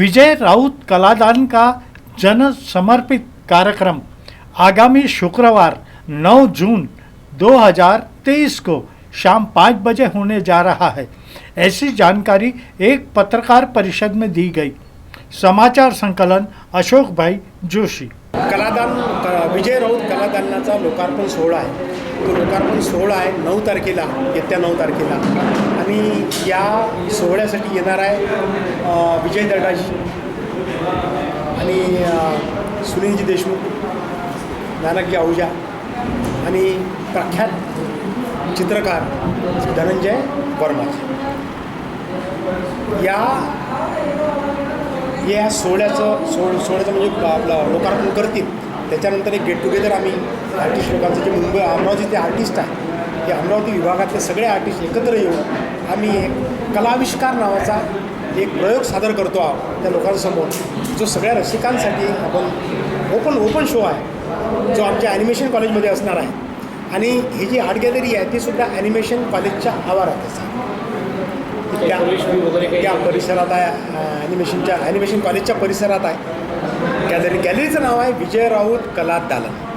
विजय राऊत कलादान का जन समर्पित कार्यक्रम आगामी शुक्रवार 9 जून 2023 को शाम पाँच बजे होने जा रहा है। ऐसी जानकारी एक पत्रकार परिषद में दी गई। समाचार संकलन अशोक भाई जोशी। कलादान विजय राऊत कलादानाचा लोकार्पण सोहळा आहे. तो लोकार्पण सोहळा आहे नऊ तारखेला येत्या नऊ तारखेला. आणि या सोहळ्यासाठी येणार आहे विजय दर्डाजी आणि सुनीलजी देशमुख नानकजी आहुजा आणि प्रख्यात चित्रकार धनंजय वर्माजी या या सोहळ्याचं सो सोहळ्याचं म्हणजे आपलं लोकार्पण करतील. त्याच्यानंतर एक गेट टुगेदर आम्ही आर्टिस्ट लोकांचं जे मुंबई अमरावतीचे आर्टिस्ट आहे ते अमरावती विभागातले सगळे आर्टिस्ट एकत्र येऊन आम्ही एक कलाविष्कार नावाचा एक प्रयोग सादर करतो आहोत त्या लोकांसमोर. जो सगळ्या रसिकांसाठी आपण ओपन ओपन शो आहे. जो आमच्या ॲनिमेशन कॉलेजमध्ये असणार आहे. आणि ही जी आर्ट गॅलरी आहे ती सुद्धा ॲनिमेशन कॉलेजच्या आवारातच आहे त्या त्या परिसरात आहे ॲनिमेशनच्या ॲनिमेशन कॉलेजच्या परिसरात आहे. गॅलरी गॅलरीचं नाव आहे विजय राऊत कला दालन.